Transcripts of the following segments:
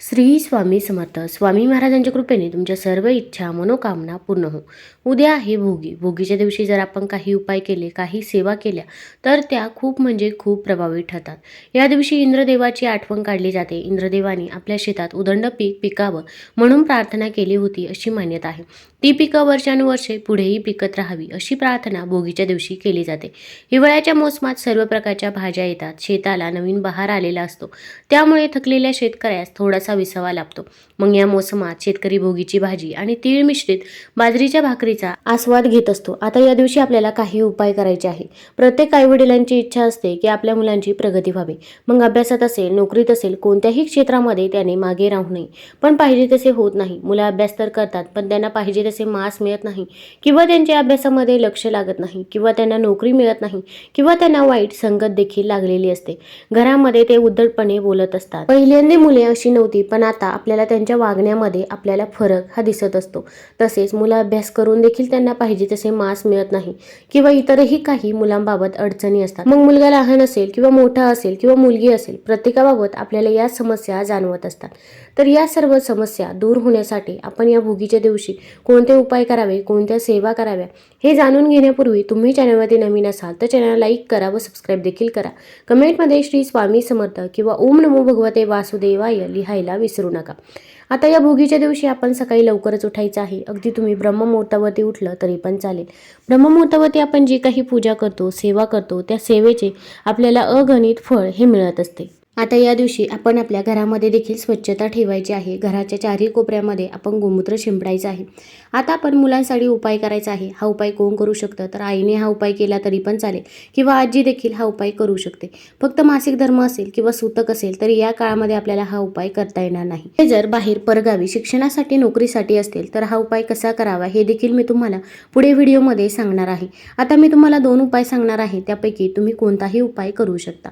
श्री स्वामी समर्थ. स्वामी महाराजांच्या कृपेने तुमच्या सर्व इच्छा मनोकामना पूर्ण हो. उद्या आहे भोगी. भोगीच्या दिवशी जर आपण काही उपाय केले काही सेवा केल्या तर त्या खूप म्हणजे खूप प्रभावी ठरतात. या दिवशी इंद्रदेवाची आठवण काढली जाते. इंद्रदेवाने आपल्या शेतात उदंड पीक पिकावं म्हणून प्रार्थना केली होती अशी मान्यता आहे. ती पिकं वर्षानुवर्षे पुढेही पिकत राहावी अशी प्रार्थना भोगीच्या दिवशी केली जाते. हिवाळ्याच्या मोसमात सर्व प्रकारच्या भाज्या येतात. शेताला नवीन बहार आलेला असतो. त्यामुळे थकलेल्या शेतकऱ्यास थोडासा विसावा लाभतो मग या मोसमात शेतकरी भोगीची भाजी आणि तीळ मिश्रित बाजरीच्या भाकरीचा आस्वाद घेत असतो. आता या दिवशी आपल्याला काही उपाय करायचे आहे. प्रत्येक आईवडिलांची इच्छा असते की आपल्या मुलांची प्रगती व्हावी. मग अभ्यासात असेल नोकरीत असेल कोणत्याही क्षेत्रामध्ये त्याने मागे राहू नये. पण पाहिजे तसे होत नाही. मुलं अभ्यास तर करतात पण त्यांना पाहिजे तसे मास मिळत नाही किंवा त्यांच्या अभ्यासामध्ये लक्ष लागत नाही किंवा त्यांना नोकरी मिळत नाही किंवा त्यांना वाईट संगत देखील लागलेली असते. घरामध्ये ते उद्धटपणे बोलत असतात. पहिल्यांदा मुले अशी नव्हती पण आता आपल्याला त्यांच्या वागण्यामध्ये आपल्याला फरक हा दिसत असतो. तसेच मुलं अभ्यास करून देखील त्यांना पाहिजे तसे मास मिळत नाही किंवा इतरही काही मुलांबाबत अडचणी असतात. मग मुलगा लहान असेल किंवा मोठा असेल किंवा मुलगी असेल प्रत्येकाबाबत आपल्याला या समस्या जाणवत असतात. तर या सर्व समस्या दूर होण्यासाठी आपण या भोगीच्या दिवशी कोणते उपाय करावे कोणत्या सेवा कराव्या हे जाणून घेण्यापूर्वी तुम्ही चॅनलमध्ये नवीन असाल तर चॅनल लाईक करा व सबस्क्राईब देखील करा. कमेंटमध्ये श्री स्वामी समर्थ किंवा ओम नमो भगवते वासुदेवाय लिहायला विसरू नका. आता या भोगीच्या दिवशी आपण सकाळी लवकरच उठायचं आहे. अगदी तुम्ही ब्रह्ममुहूर्तावरती उठलं तरी पण चालेल. ब्रह्ममुहूर्तावरती आपण जी काही पूजा करतो सेवा करतो त्या सेवेचे आपल्याला अगणित फळ हे मिळत असते. आता या दिवशी आपण आपल्या घरामध्ये देखील स्वच्छता ठेवायची आहे. घराच्या चारही कोपऱ्यामध्ये आपण गोमूत्र शिंपडायचं आहे. आता आपण मुलांसाठी उपाय करायचा आहे. हा उपाय कोण करू शकतं? तर आईने हा उपाय केला तरी पण चालेल. किंवा आजी देखील हा उपाय करू शकते. फक्त मासिक धर्म असेल किंवा सूतक असेल तर या काळामध्ये आपल्याला हा उपाय करता येणार नाही. हे जर बाहेर परगावी शिक्षणासाठी नोकरीसाठी असतील तर हा उपाय कसा करावा हे देखील मी तुम्हाला पुढे व्हिडिओमध्ये सांगणार आहे. आता मी तुम्हाला दोन उपाय सांगणार आहे. त्यापैकी तुम्ही कोणताही उपाय करू शकता.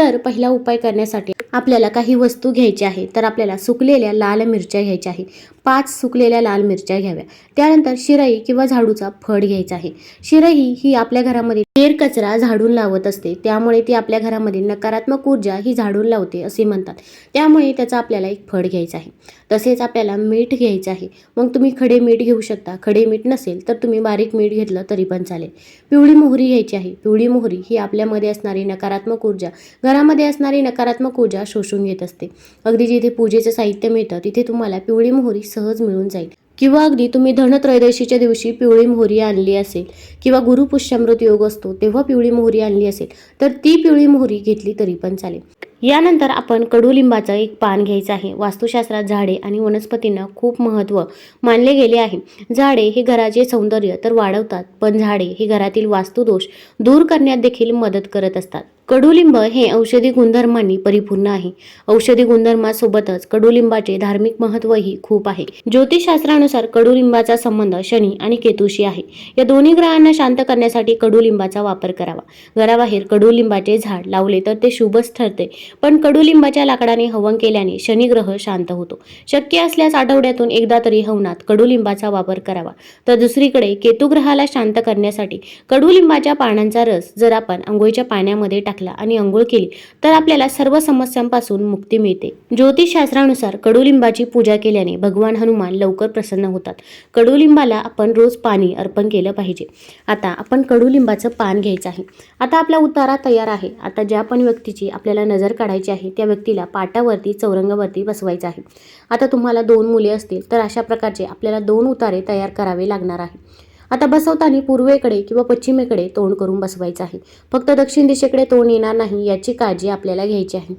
तर पहिला उपाय करण्यासाठी आपल्याला काही वस्तू घ्यायच्या आहे तर आपल्याला सुकलेल्या लाल मिरच्या घ्यायच्या आहे. पाच सुकलेल्या लाल मिरच्या घ्याव्या. त्यानंतर शिराई किंवा झाडूचा फड घ्यायचा आहे. शिराई ही आपल्या घरामध्ये केर कचरा झाडून लावत असते. त्यामुळे ती आपल्या घरामध्ये नकारात्मक ऊर्जा ही झाडून लावते असे म्हणतात. त्यामुळे त्याचा आपल्याला एक फड घ्यायचा आहे. तसेच आपल्याला मीठ घ्यायचं आहे. मग तुम्ही खडे मीठ घेऊ शकता. खडे मीठ नसेल तर तुम्ही बारीक मीठ घेतलं तरी पण चालेल. पिवळी मोहरी घ्यायची आहे. पिवळी मोहरी ही आपल्यामध्ये असणारी नकारात्मक ऊर्जा. घरामध्ये असणारी नकारात्मक ऊर्जा शोषून घेत असते. अगदी जिथे पूजेचं साहित्य मिळतं तिथे तुम्हाला पिवळी मोहरी सहज मिळून जाईल. किंवा अगदी तुम्ही धनत्रयोदशीच्या दिवशी पिवळी मोहरी आणली असेल किंवा गुरुपुष्यामृत योग असतो तेव्हा पिवळी मोहरी आणली असेल तर ती पिवळी मोहरी घेतली तरी पण चालेल. यानंतर आपण कडुलिंबाचं एक पान घ्यायचं आहे. वास्तुशास्त्रात झाडे आणि वनस्पतींना खूप महत्त्व मानले गेले आहे. झाडे हे घराचे सौंदर्य तर वाढवतात पण झाडे हे घरातील वास्तुदोष दूर करण्यात देखील मदत करत असतात. कडुलिंब हे औषधी गुणधर्मांनी परिपूर्ण आहे. औषधी गुणधर्मासोबतच कडुलिंबाचे धार्मिक महत्त्वही खूप आहे. ज्योतिषशास्त्रानुसार कडुलिंबाचा संबंध शनी आणि केतूशी आहे. या दोन्ही ग्रहांना शांत करण्यासाठी कडुलिंबाचा वापर करावा. घराबाहेर कडुलिंबाचे झाड लावले तर ते शुभच ठरते पण कडुलिंबाच्या लाकडाने हवन केल्याने शनिग्रह शांत होतो. शक्य असल्यास आठवड्यातून एकदा तरी हवनात कडुलिंबाचा वापर करावा. तर दुसरीकडे केतुग्रहाला शांत करण्यासाठी कडुलिंबाच्या पानांचा रस जर आपण आंघोळीच्या पाण्यामध्ये टाकला आणि आंघोळ केली तर आपल्याला सर्व समस्यांपासून मुक्ती मिळते. ज्योतिषशास्त्रानुसार कडुलिंबाची पूजा केल्याने भगवान हनुमान लवकर प्रसन्न होतात. कडुलिंबाला आपण रोज पाणी अर्पण केलं पाहिजे. आता आपण कडुलिंबाचं पान घ्यायचं आहे. आता आपला उतारा तयार आहे. आता ज्या पण व्यक्तीची आपल्याला नजर काढायची आहे त्या व्यक्तीला पाटावरती चौरंगावरती बसवायचं आहे. आता तुम्हाला दोन मुले असतील तर अशा प्रकारचे आपल्याला दोन उतारे तयार करावे लागणार आहे. आता बसवताना पूर्वेकडे किंवा पश्चिमेकडे तोंड करून बसवायचं आहे. फक्त दक्षिण दिशेकडे तोंड येणार नाही याची काळजी आपल्याला घ्यायची आहे.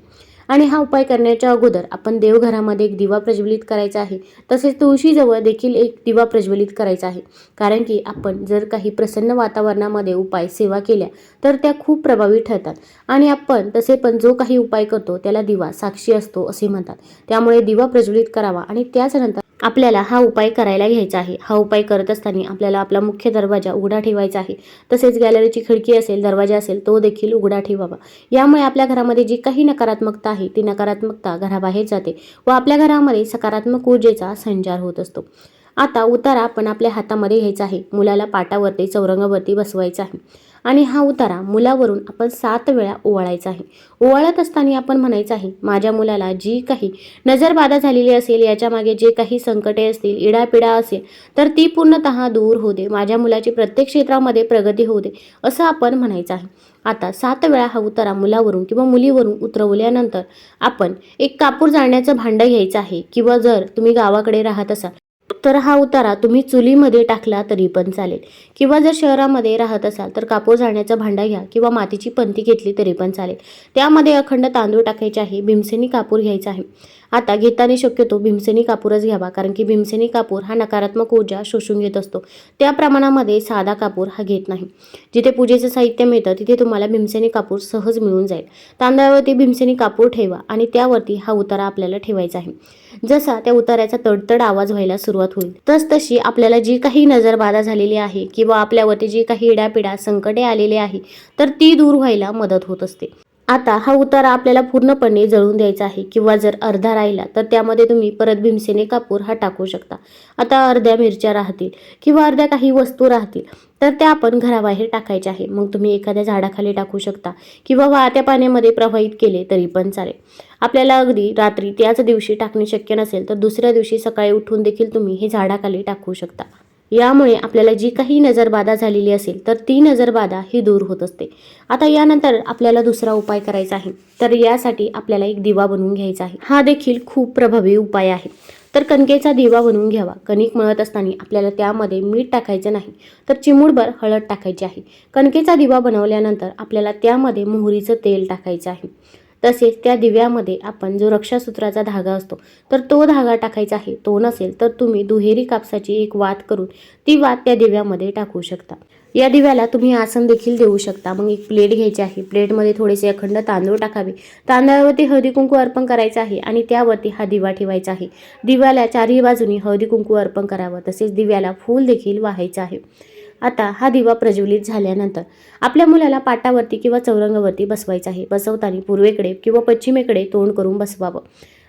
आणि हा उपाय करण्याच्या अगोदर आपण देवघरामध्ये एक दिवा प्रज्वलित करायचा आहे. तसेच तुळशीजवळ देखील एक दिवा प्रज्वलित करायचा आहे. कारण की आपण जर काही प्रसन्न वातावरणामध्ये उपाय सेवा केल्या तर त्या खूप प्रभावी ठरतात. आणि आपण तसे पण जो काही उपाय करतो त्याला दिवा साक्षी असतो असे म्हणतात. त्यामुळे दिवा प्रज्वलित करावा आणि त्याच्यानंतर आपल्याला हा उपाय करायला घ्यायचा आहे. हा उपाय करत असताना आपल्याला आपला मुख्य दरवाजा उघडा ठेवायचा आहे. तसेच गॅलरीची खिडकी असेल दरवाजा असेल तो देखील उघडा ठेवावा. यामुळे आपल्या घरामध्ये जी काही नकारात्मकता आहे ती नकारात्मकता घराबाहेर जाते व आपल्या घरामध्ये सकारात्मक ऊर्जेचा संचार होत असतो. आता उतारा आपण आपल्या हातामध्ये घ्यायचा आहे. मुलाला पाटावरती चौरंगावरती बसवायचा आहे. आणि हा उतारा मुलावरून आपण सात वेळा ओवाळायचा आहे. ओवाळत असताना आपण म्हणायचं आहे माझ्या मुलाला जी काही नजरबाधा झालेली असेल याच्या मागे जे काही संकटे असतील इडापिडा असेल तर ती पूर्णतः दूर होऊ दे. माझ्या मुलाची प्रत्येक क्षेत्रामध्ये प्रगती होऊ दे. असं आपण म्हणायचं आहे. आता सात वेळा हा उतारा मुलावरून किंवा मुलीवरून उतरवल्यानंतर आपण एक कापूर जाळण्याचं भांडं घ्यायचं आहे. किंवा जर तुम्ही गावाकडे राहत असाल तर हा उतारा तुम्ही चुलीमध्ये टाकला तरी पण चालेल. किंवा जर शहरामध्ये राहत असाल तर कापूर जाळण्याचं भांडा घ्या किंवा मातीची पंती घेतली तरी पण चालेल. त्यामध्ये अखंड तांदूळ टाकायचे आहे भीमसेनी कापूर घ्यायचा आहे. आता घेताना शक्यतो भीमसेनी कापूरच घ्यावा कारण की भीमसेनी कापूर हा नकारात्मक ऊर्जा शोषून घेत असतो. त्या प्रमाणामध्ये साधा कापूर हा घेत नाही. जिथे पूजेचं साहित्य मिळतं तिथे तुम्हाला भीमसेनी कापूर सहज मिळून जाईल. तांदळावरती भीमसेनी कापूर ठेवा आणि त्यावरती हा उतारा आपल्याला ठेवायचा आहे. जसा त्या उताराचा तडतड आवाज व्हायला सुरुवात होईल तस तशी आपल्याला जी काही नजरबाधा झालेली आहे किंवा आपल्यावरती जी काही इडापिडा संकटे आलेली आहे तर ती दूर व्हायला मदत होत असते. आता हा उतारा आपल्याला पूर्णपणे जळून द्यायचा आहे किंवा जर अर्धा राहिला तर त्यामध्ये तुम्ही परत भीमसेने कापूर हा टाकू शकता. आता अर्ध्या मिरच्या राहतील किंवा अर्ध्या काही वस्तू राहतील तर त्या आपण घराबाहेर टाकायच्या आहे. मग तुम्ही एखाद्या झाडाखाली टाकू शकता किंवा वाहत्या पाण्यामध्ये प्रवाहित केले तरी पण चालेल. आपल्याला अगदी रात्री त्याच दिवशी टाकणे शक्य नसेल तर दुसऱ्या दिवशी सकाळी उठून देखील तुम्ही हे झाडाखाली टाकू शकता. यामुळे आपल्याला जी काही नजरबाधा झालेली असेल तर ती नजरबाधा ही दूर होत असते. आता यानंतर आपल्याला दुसरा उपाय करायचा आहे. तर यासाठी आपल्याला एक दिवा बनवून घ्यायचा आहे. हा देखील खूप प्रभावी उपाय आहे. तर कणकेचा दिवा बनवून घ्यावा. कणिक मळत असताना आपल्याला त्यामध्ये मीठ टाकायचं नाही तर चिमूडभर हळद टाकायची आहे. कणकेचा दिवा बनवल्यानंतर आपल्याला त्यामध्ये मोहरीचं तेल टाकायचं आहे. तसेच त्या दिव्यामध्ये आपण जो रक्षासूत्राचा धागा असतो तर तो धागा टाकायचा आहे. तो नसेल तर तुम्ही दुहेरी कापसाची एक वात करून ती वात त्या दिव्यामध्ये टाकू शकता. या दिव्याला तुम्ही आसन देखील देऊ शकता. मग एक प्लेट घ्यायची आहे. प्लेटमध्ये थोडेसे अखंड तांदूळ टाकावे. तांदळावरती हळदी कुंकू अर्पण करायचं आहे आणि त्यावरती हा दिवा ठेवायचा आहे. दिव्याला चारही बाजूनी हळदी कुंकू अर्पण करावं. तसेच दिव्याला फूल देखील वाहायचं आहे. आता हा दिवा प्रज्वलित झाल्यानंतर आपल्या मुलाला पाटावरती किंवा चौरंगावरती बसवायचा आहे. बसवताना पूर्वेकडे किंवा पश्चिमेकडे तोंड करून बसवावं.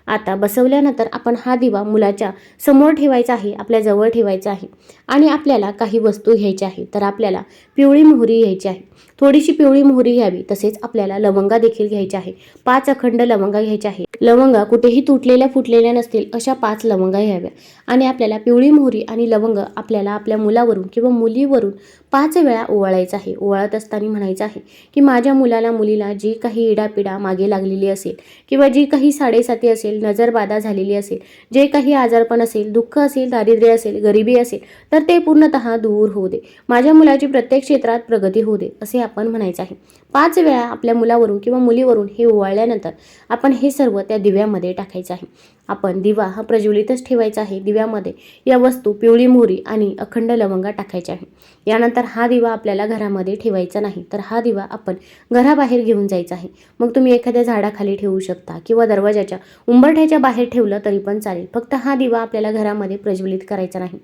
आता बसवल्यानंतर आपण हा दिवा मुलाच्या समोर ठेवायचा आहे आपल्या जवळ ठेवायचा आहे आणि आपल्याला काही वस्तू घ्यायच्या आहे तर आपल्याला पिवळी मोहरी घ्यायची आहे. थोडीशी पिवळी मोहरी घ्यावी तसेच आपल्याला लवंगा देखील घ्यायची आहे. पाच अखंड लवंगा घ्यायच्या आहे. लवंगा कुठेही तुटलेल्या फुटलेल्या नसतील अशा पाच लवंगा घ्याव्या. आणि आपल्याला पिवळी मोहरी आणि लवंग आपल्याला आपल्या मुलावरून किंवा मुलीवरून पाच वेळा ओवाळायचं आहे. ओवाळत असताना म्हणायचं आहे की माझ्या मुलाला मुलीला जी काही इडापिडा मागे लागलेली असेल किंवा जी काही साडेसाती असेल नजरबाधा झालेली असेल जे काही आजारपण असेल दुःख असेल दारिद्र्य असेल गरिबी असेल तर ते पूर्णतः दूर होऊ दे. माझ्या मुलाची प्रत्येक क्षेत्रात प्रगती होऊ दे असे आपण म्हणायचं आहे. पाच वेळा आपल्या मुलावरून किंवा मुलीवरून हे ओवाळल्यानंतर आपण हे सर्व त्या दिव्यामध्ये टाकायचं आहे. आपण दिवा हा प्रज्वलितच ठेवायचा आहे. दिव्यामध्ये या वस्तू पिवळी मोहरी आणि अखंड लवंगा टाकायच्या आहे. यानंतर हा दिवा आपल्याला घरामध्ये ठेवायचा नाही तर हा दिवा आपण घराबाहेर घेऊन जायचा आहे. मग तुम्ही एखाद्या झाडाखाली ठेवू शकता किंवा दरवाजाच्या उंबरठ्याच्या बाहेर ठेवलं तरी पण चालेल. फक्त हा दिवा आपल्याला घरामध्ये प्रज्वलित करायचा नाही.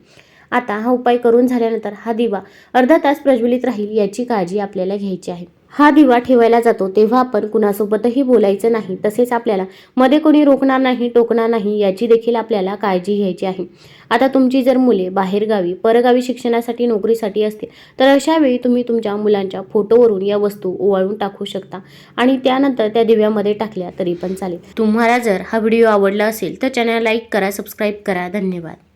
आता हा उपाय करून झाल्यानंतर हा दिवा अर्धा तास प्रज्वलित राहील याची काळजी आपल्याला घ्यायची आहे. हा दिवा ठेवायला जातो तेव्हा आपण कुणासोबतही बोलायचं नाही तसेच आपल्याला मध्ये कोणी रोखणार नाही टोकणार नाही याची देखील आपल्याला काळजी घ्यायची आहे. आता तुमची जर मुले बाहेरगावी परगावी शिक्षणासाठी नोकरीसाठी असतील तर अशा वेळी तुम्ही तुमच्या मुलांच्या फोटोवरून या वस्तू ओवाळून टाकू शकता आणि त्यानंतर त्या दिव्यामध्ये टाकल्या तरी पण चालेल. तुम्हाला जर हा व्हिडिओ आवडला असेल तर चॅनल लाईक करा सबस्क्राईब करा. धन्यवाद.